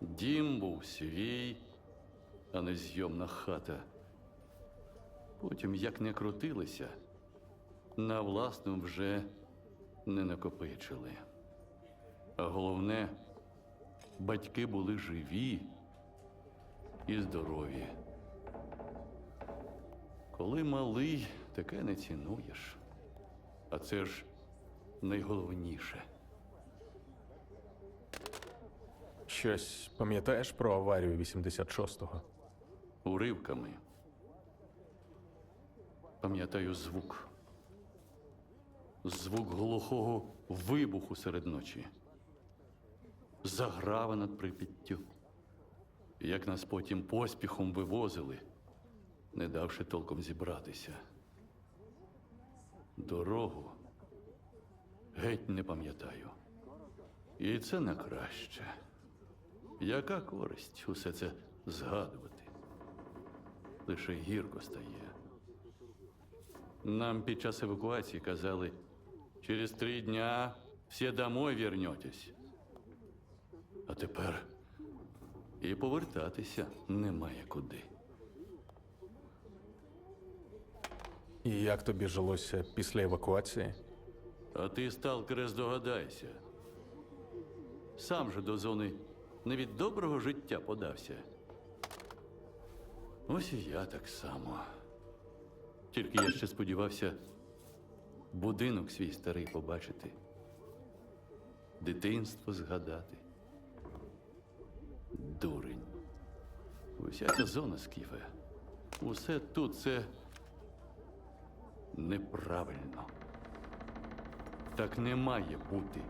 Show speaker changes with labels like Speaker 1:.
Speaker 1: Дім був свій, а не зйомна хата. Потім, як не крутилися, на власну вже не накопичили. А головне, батьки були живі і здорові. Коли малий, таке не цінуєш. А це ж найголовніше.
Speaker 2: Щось пам'ятаєш про аварію 86-го?
Speaker 1: Уривками. Пам'ятаю звук. Звук глухого вибуху серед ночі. Заграва над Припіттю. Як нас потім поспіхом вивозили, не давши толком зібратися. Дорогу геть не пам'ятаю. І це на краще. Яка користь усе це згадувати? Лише гірко стає. Нам під час евакуації казали, через три дня всі домой вернетесь. А тепер і повертатися немає куди.
Speaker 2: І як тобі жилося після евакуації?
Speaker 1: А ти, сталкере, здогадайся. Сам же до зони не від доброго життя подався. Ось і я так само. Тільки я ще сподівався будинок свій старий побачити, дитинство згадати. Дурень. Уся ця зона скіфе. Усе тут це неправильно. Так не має бути.